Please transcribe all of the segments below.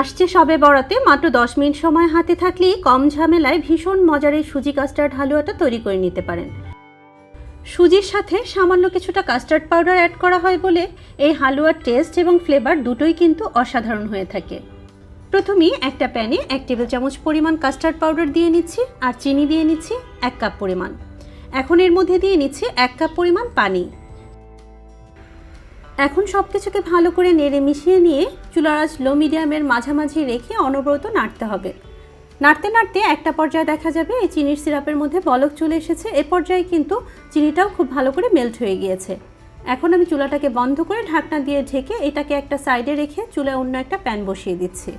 আসছে সবে বরাতে, মাত্র দশ মিনিট সময় হাতে থাকলেই কম ঝামেলায় ভীষণ মজার এই সুজি কাস্টার্ড হালুয়াটা তৈরি করে নিতে পারেন। সুজির সাথে সামান্য কিছুটা কাস্টার্ড পাউডার অ্যাড করা হয় বলে এই হালুয়ার টেস্ট এবং ফ্লেভার দুটোই কিন্তু অসাধারণ হয়ে থাকে। প্রথমেই একটা প্যানে এক টেবিল চামচ পরিমাণ কাস্টার্ড পাউডার দিয়ে নিচ্ছি আর চিনি দিয়ে নিচ্ছি এক কাপ পরিমাণ। এখন এর মধ্যে দিয়ে নিচ্ছি এক কাপ পরিমাণ পানি। এখন সব কিছুকে ভালো করে নেড়ে মিশিয়ে নিয়ে চুলার আঁচ লো মিডিয়ামের মাঝামাঝি রেখে অনবরত নাড়তে হবে। নাড়তে নাড়তে একটা পর্যায়ে দেখা যাবে এই চিনির সিরাপের মধ্যে বলক চলে এসেছে। এ পর্যায়ে কিন্তু চিনিটাও খুব ভালো করে মেল্ট হয়ে গিয়েছে। এখন আমি চুলাটাকে বন্ধ করে ঢাকনা দিয়ে ঢেকে এটাকে একটা সাইডে রেখে চুলায় অন্য একটা প্যান বসিয়ে দিচ্ছি।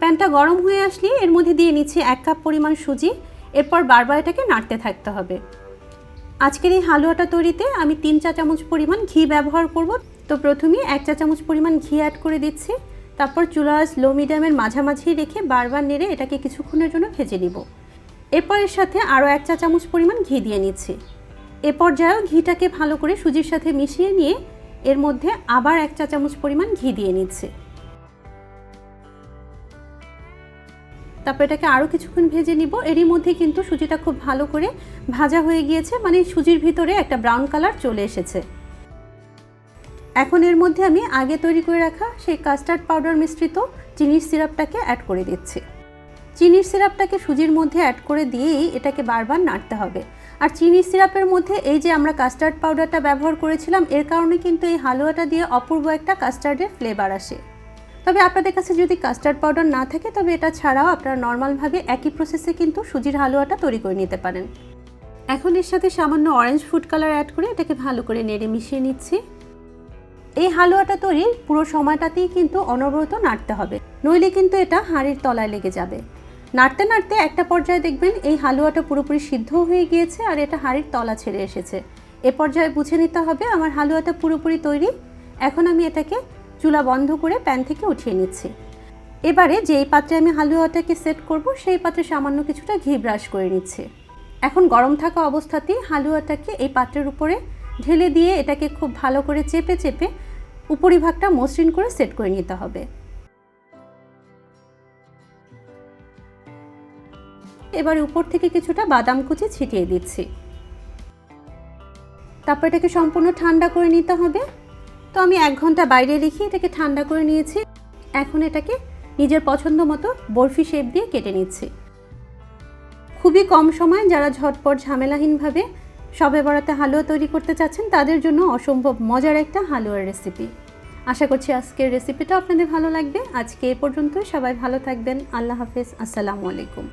প্যানটা গরম হয়ে আসলে এর মধ্যে দিয়ে নিচ্ছি এক কাপ পরিমাণ সুজি। এরপর বারবার এটাকে নাড়তে থাকতে হবে। আজকের এই হালুয়াটা তৈরিতে আমি তিন চা চামচ পরিমাণ ঘি ব্যবহার করব। তো প্রথমেই এক চা চামচ পরিমাণ ঘি অ্যাড করে দিচ্ছি। তারপর চুলা লো মিডিয়ামের মাঝামাঝি রেখে বারবার নেড়ে এটাকে কিছুক্ষণের জন্য ভেজে নিব। এরপর এর সাথে আরও এক চা চামচ পরিমাণ ঘি দিয়ে নিচ্ছি। এ পর্যায়েও ঘিটাকে ভালো করে সুজির সাথে মিশিয়ে নিয়ে এর মধ্যে আবার এক চা চামচ পরিমাণ ঘি দিয়ে নিচ্ছি। তারপর এটাকে আরও কিছুক্ষণ ভেজে নিব। এরই মধ্যে কিন্তু সুজিটা খুব ভালো করে ভাজা হয়ে গিয়েছে মানে সুজির ভিতরে একটা ব্রাউন কালার চলে এসেছে। এখন এর মধ্যে আমি আগে তৈরি করে রাখা সেই কাস্টার্ড পাউডার মিশ্রিত চিনির সিরাপটাকে অ্যাড করে দিচ্ছি। চিনির সিরাপটাকে সুজির মধ্যে অ্যাড করে দিয়েই এটাকে বারবার নাড়তে হবে। আর চিনির সিরাপের মধ্যে এই যে আমরা কাস্টার্ড পাউডারটা ব্যবহার করেছিলাম, এর কারণে কিন্তু এই হালুয়াটা দিয়ে অপূর্ব একটা কাস্টার্ডের ফ্লেভার আসে। তবে আপনাদের কাছে যদি কাস্টার্ড পাউডার না থাকে, তবে এটা ছাড়াও আপনারা নর্মালভাবে একই প্রসেসে কিন্তু সুজির হালুয়াটা তৈরি করে নিতে পারেন। এখন এর সাথে সামান্য অরেঞ্জ ফুড কালার অ্যাড করে এটাকে ভালো করে নেড়ে মিশিয়ে নিচ্ছি। এই হালুয়াটা তৈরির পুরো সময়টাতেই কিন্তু অনবরত নাড়তে হবে, নইলে কিন্তু এটা হাঁড়ির তলায় লেগে যাবে। নাড়তে নাড়তে একটা পর্যায়ে দেখবেন এই হালুয়াটা পুরোপুরি সিদ্ধ হয়ে গিয়েছে আর এটা হাঁড়ির তলা ছেড়ে এসেছে। এ পর্যায়ে বুঝে নিতে হবে আমার হালুয়াটা পুরোপুরি তৈরি, এখন আমি এটাকে চুলা বন্ধ করে প্যান থেকে উঠিয়ে নিচ্ছি। এবারে যেই পাত্রে আমি হালুয়াটাকে সেট করব, সেই পাত্রে সামান্য কিছুটা ঘি ব্রাশ করে নিচ্ছি। এখন গরম থাকা অবস্থাতেই হালুয়াটাকে এই পাত্রের উপরে ঢেলে দিয়ে এটাকে খুব ভালো করে চেপে চেপে উপরিভাগটা মসৃণ করে সেট করে নিতে হবে। এবার উপর থেকে কিছুটা বাদাম কুচি ছিটিয়ে দিচ্ছি। তারপর এটাকে সম্পূর্ণ ঠান্ডা করে নিতে হবে। তো আমি এক ঘণ্টা বাইরে রেখে এটাকে ঠান্ডা করে নিয়েছি। এখন এটাকে নিজের পছন্দ মতো বরফি শেপ দিয়ে কেটে নিচ্ছি। খুবই কম সময় যারা ঝটপট ঝামেলাহীনভাবে সবে বরাতে হালুয়া তৈরি করতে চাচ্ছেন, তাদের জন্য অসম্ভব মজার একটা হালুয়ার রেসিপি আশা করছি আজকের রেসিপিটা আপনাদের ভালো লাগবে। আজকে এ পর্যন্তই, সবাই ভালো থাকবেন। আল্লাহ হাফেজ। আসসালামু আলাইকুম।